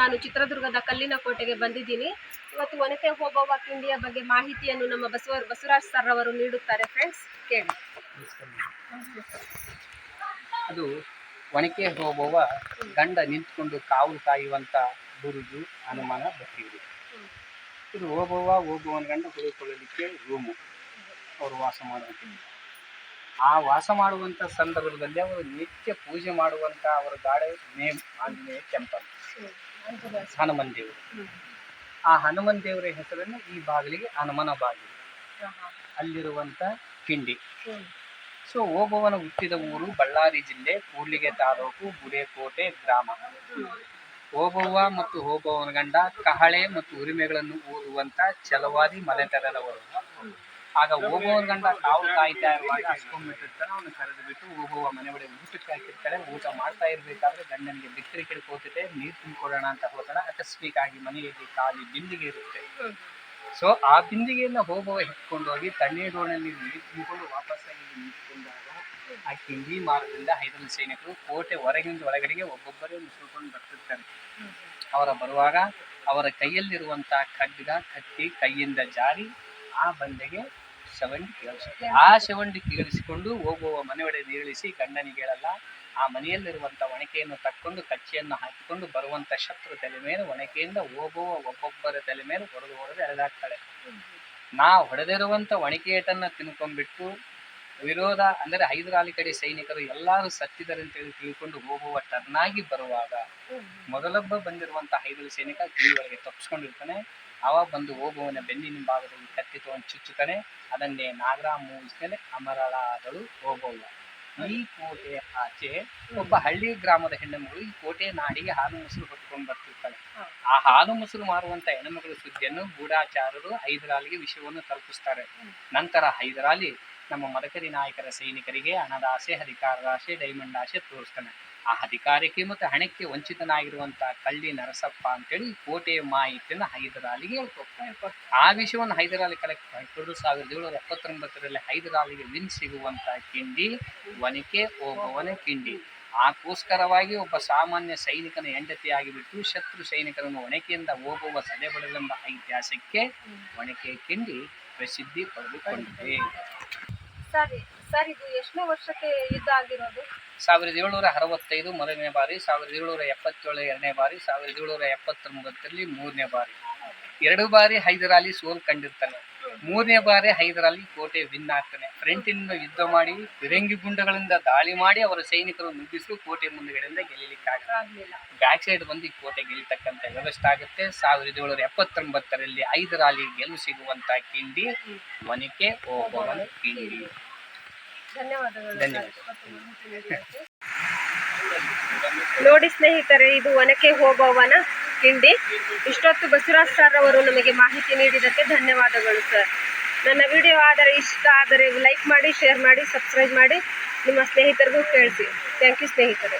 ನಾನು ಚಿತ್ರದುರ್ಗದ ಕಲ್ಲಿನ ಕೋಟೆಗೆ ಬಂದಿದ್ದೀನಿ. ಇವತ್ತು ಒನಕೆ ಓಬವ್ವ ಕಿಂಡಿಯ ಬಗ್ಗೆ ಮಾಹಿತಿಯನ್ನು ನಮ್ಮ ಬಸವ, ಬಸವರಾಜ್ ಸರ್ ಅವರು ನೀಡುತ್ತಾರೆ ಫ್ರೆಂಡ್ಸ್ ಕೇಳಿ. ಅದು ಒನಕೆ ಹೋಗುವ ಗಂಡ ನಿಂತ್ಕೊಂಡು ಕಾವಲು ಕಾಯುವಂತ ಬುರುಜು ಅನುಮಾನ ಬಟ್ಟಿರು ಇದು ಹೋಗುವ ಹೋಗುವನ ಗಂಡ ಉಳಿದುಕೊಳ್ಳಲಿಕ್ಕೆ ರೂಮು ಅವರು ವಾಸ ಮಾಡುವಂತ. ಆ ವಾಸ ಮಾಡುವಂತ ಸಂದರ್ಭದಲ್ಲಿ ಅವರು ನಿತ್ಯ ಪೂಜೆ ಮಾಡುವಂತ ಅವರ ಗಾಡೆ ನೇಮ್ ಆಂಜನೇಯ ಟೆಂಪಲ್ ಹನುಮನ್ ದೇವರು. ಆ ಹನುಮನ್ ದೇವರ ಹೆಸರನ್ನು ಈ ಬಾಗಿಲಿಗೆ ಹನುಮನ ಬಾಗಿಲು. ಅಲ್ಲಿರುವಂತ ಕಿಂಡಿ. ಸೊ ಓಬವನ ಹುಟ್ಟಿದ ಊರು ಬಳ್ಳಾರಿ ಜಿಲ್ಲೆ ಕೂಡ್ಲಿಗೆ ತಾಲೂಕು ಗುಡೇಕೋಟೆ ಗ್ರಾಮ. ಓಬವ್ವ ಮತ್ತು ಓಬವ್ವನ ಗಂಡ ಕಹಳೆ ಮತ್ತು ಉರಿಮೆಗಳನ್ನು ಓದುವಂತ ಛಲವಾದಿ ಮಲೆತರದವರು ಆಗ ಓಬವ್ವನ ಗಂಡ ಕಾವು ಕಾಯ್ತಾ ಇರುವಾಗ ಹಸ್ಕೊಂಡ್ಬಿಟ್ಟಿರ್ತಾನೆ, ಅವನು ಕರೆದು ಬಿಟ್ಟು ಹೋಗುವ ಮನೆ ಒಳಗೆ ಊಟಕ್ಕೆ ಹಾಕಿರ್ತಾಳೆ ಊಟ ಮಾಡ್ತಾ ಇರ್ಬೇಕಾದ್ರೆ ಗಂಡನಿಗೆ ಬಿತ್ತರಿ ಕಿಡ್ಕೋತಿದೆ, ನೀರು ತುಂಬಿಕೊಡೋಣ ಅಂತ ಹೋಗೋಣ ಅಕಸ್ಮಿಕ್ ಆಗಿ ಮನೆಯಲ್ಲಿ ಖಾಲಿ ಬಿಂದಿಗೆ ಇರುತ್ತೆ. ಸೊ ಆ ಬಿಂದಿಗೆಯನ್ನ ಹೋಗುವ ಹಿಡ್ಕೊಂಡು ಹೋಗಿ ತಣ್ಣೀರೋಣಲ್ಲಿ ನೀರು ತುಂಬಿಕೊಂಡು ವಾಪಸ್ಸಾಗಿ ನಿಂತ್ಕೊಂಡಾಗ ಆ ಕಿಂಡಿ ಮಾರದಿಂದ ಹೈದರಾಬಾದ್ ಸೈನಿಕರು ಕೋಟೆ ಹೊರಗಿಂದ ಒಳಗಡೆಗೆ ಒಬ್ಬೊಬ್ಬರೇ ನುಸುಳ್ಕೊಂಡು ಬರ್ತಿರ್ತಾರೆ. ಅವರ ಬರುವಾಗ ಅವರ ಕೈಯಲ್ಲಿರುವಂತಹ ಖಡ್ಗ, ಕತ್ತಿ ಕೈಯಿಂದ ಜಾರಿ ಆ ಬಂದೆಗೆ ಶವಂಡಿ ಗರ್ಲ್ಸ್ ಆ ಶವಂಡಿ ಕೇಳಿಸಿಕೊಂಡು ಹೋಗುವ ಮನೆಯೊಡೆ ನೀಳಿಸಿ ಗಂಡನಿಗೆ ಹೇಳಲ್ಲ ಆ ಮನೆಯಲ್ಲಿರುವಂತ ಒಣಕೆಯನ್ನು ತಕ್ಕೊಂಡು ಕಚ್ಚಿಯನ್ನು ಹಾಕಿಕೊಂಡು ಬರುವಂತ ಶತ್ರು ತಲೆ ಮೇಲೆ ಒಣಕೆಯಿಂದ ಹೋಗುವ ಒಬ್ಬೊಬ್ಬರ ತಲೆ ಮೇಲೆ ಹೊಡೆದು ಹೊಡೆದು ಎಳೆದಾಕ್ತಾಳೆ ನಾ ಹೊಡೆದಿರುವಂತ ಒಣಕೆಯಟನ್ನ ತಿನ್ಕೊಂಡ್ಬಿಟ್ಟು ವಿರೋಧ ಅಂದರೆ ಹೈದರಾಲಿ ಕಡೆ ಸೈನಿಕರು ಎಲ್ಲರೂ ಸತ್ತಿದ್ದಾರೆ ಅಂತ ಹೇಳಿ ತಿಳ್ಕೊಂಡು ಹೋಗುವ ಟರ್ನಾಗಿ ಬರುವಾಗ ಮೊದಲೊಬ್ಬ ಬಂದಿರುವಂತ ಹೈದರಾಲಿ ಸೈನಿಕ ಕಿವಿ ಒಳಗೆ ತಪ್ಪಿಸ್ಕೊಂಡಿರ್ತಾನೆ ಅವ ಬಂದು ಹೋಗುವನ ಬೆನ್ನಿನ ಭಾಗದಲ್ಲಿ ಕತ್ತಿ ತಗೊಂಡು ಚುಚ್ಚುತ್ತಾನೆ. ಅದನ್ನೇ ನಾಗರ ಮೂವಿಸ್ಮೇಲೆ ಅಮರಳಾದಳು ಹೋಗುವ ಈ ಕೋಟೆ ಆಚೆ ಒಬ್ಬ ಹಳ್ಳಿ ಗ್ರಾಮದ ಹೆಣ್ಣುಮಗಳು ಈ ಕೋಟೆ ನಾಡಿಗೆ ಹಾಲು ಮೊಸರು ಹೊತ್ಕೊಂಡು ಬರ್ತಿರ್ತಾಳೆ. ಆ ಹಾಲು ಮೊಸರು ಮಾರುವಂತ ಹೆಣ್ಣುಮಗಳ ಸುದ್ದಿಯನ್ನು ಗೂಢಾಚಾರರು ಹೈದರಾಲಿಗೆ ವಿಷಯವನ್ನು ತಲುಪಿಸ್ತಾರೆ. ನಂತರ ಹೈದರಾಲಿ ನಮ್ಮ ಮದಕರಿ ನಾಯಕರ ಸೈನಿಕರಿಗೆ ಹಣದಾಸೆ ಆಸೆ ಡೈಮಂಡ್ ಆಸೆ ತೋರಿಸ್ತಾನೆ. ಆ ಅಧಿಕಾರಕ್ಕೆ ಮತ್ತು ಹಣಕ್ಕೆ ವಂಚಿತನಾಗಿರುವಂತ ಕಳ್ಳಿ ನರಸಪ್ಪ ಅಂತೇಳಿ ಕೋಟೆಯ ಮಾಹಿತಿಯನ್ನು ಹೈದರಾಲಿಗೆ ಹೇಳ್ಕೊಡ್ತಾನೆ ಆ ವಿಷಯವನ್ನು ಹೈದರಾಲಿ ಕಲೆಕ್ಟ್ ಮಾಡಿಕೊಂಡು ಸಾವಿರದ ಏಳ್ನೂರ ಎಪ್ಪತ್ತೊಂಬತ್ತರಲ್ಲಿ ಹೈದರಾಲಿಗೆ ವಿನ್ ಸಿಗುವಂತ ಕಿಂಡಿ ಒನಕೆ ಓಬವನ ಕಿಂಡಿ. ಆಕೋಸ್ಕರವಾಗಿ ಒಬ್ಬ ಸಾಮಾನ್ಯ ಸೈನಿಕನ ಹೆಂಡತಿಯಾಗಿ ಬಿಟ್ಟು ಶತ್ರು ಸೈನಿಕರನ್ನು ಒಣಕೆಯಿಂದ ಹೋಗುವ ಸದೆಬಡಲೆಂಬ ಐತಿಹಾಸಕ್ಕೆ ಒಣಕೆ ಕಿಂಡಿ ಪ್ರಸಿದ್ಧಿ ಪಡೆದುಕೊಂಡಿದೆ. ಸರ್ ಇದು ಎಷ್ಟನೇ ವರ್ಷಕ್ಕೆ ಯುದ್ಧ ಆಗಿರೋದು? ಸಾವಿರದ ಏಳ್ನೂರ ಅರವತ್ತೈದು ಮೊದಲನೇ ಬಾರಿ ಸಾವಿರದ ಏಳ್ನೂರ ಎಪ್ಪತ್ತೇಳು ಎರಡನೇ ಬಾರಿ ಸಾವಿರದ ಏಳ್ನೂರ ಎಪ್ಪತ್ತೊಂಬತ್ತರಲ್ಲಿ ಮೂರನೇ ಬಾರಿ. ಎರಡು ಬಾರಿ ಹೈದರಾಲಿ ಸೋಲ್ ಕಂಡಿರ್ತಾನೆ. ಮೂರನೇ ಬಾರಿ ಹೈದರಾಲಿ ಕೋಟೆ ವಿನ್ ಆಗ್ತಾನೆ. ಫ್ರಂಟಿನಿಂದ ಯುದ್ಧ ಮಾಡಿ ಫಿರಂಗಿ ಗುಂಡಗಳಿಂದ ದಾಳಿ ಮಾಡಿ ಅವರ ಸೈನಿಕರು ನುಗ್ಗಿಸಲು ಕೋಟೆ ಮುಂದುಗಡೆಯಿಂದ ಗೆಲ್ಲಲಿಕ್ಕಾಗಲ್ಲ ಆಗ್ಲಿಲ್ಲ. ಬ್ಯಾಕ್ ಸೈಡ್ ಬಂದು ಈ ಕೋಟೆ ಗೆಲ್ಲತಕ್ಕಂಥ ವ್ಯವಸ್ಥೆ ಆಗುತ್ತೆ. ಸಾವಿರದ ಏಳ್ನೂರ ಎಪ್ಪತ್ತೊಂಬತ್ತರಲ್ಲಿ ಹೈದರಾಲಿ ಗೆಲುವು ಸಿಗುವಂತ ಕಿಂಡಿ ವನಿಕೆ ಓಬವನ ಕಿಂಡಿ. ಧನ್ಯವಾದಗಳು. ನೋಡಿ ಸ್ನೇಹಿತರೆ ಇದು ಒನಕೆ ಹೋಗೋವನ ತಿಂಡಿ. ಇಷ್ಟೊತ್ತು ಬಸವರಾಜ್ ಸರ್ ಅವರು ನಮಗೆ ಮಾಹಿತಿ ನೀಡಿದ್ದಕ್ಕೆ ಧನ್ಯವಾದಗಳು ಸರ್ ನನ್ನ ವಿಡಿಯೋ ಆದರೆ ಇಷ್ಟ ಆದರೆ ಲೈಕ್ ಮಾಡಿ ಶೇರ್ ಮಾಡಿ ಸಬ್ಸ್ಕ್ರೈಬ್ ಮಾಡಿ. ನಿಮ್ಮ ಸ್ನೇಹಿತರಿಗೂ ಕೇಳಿಸಿ. ಥ್ಯಾಂಕ್ ಯು ಸ್ನೇಹಿತರೆ.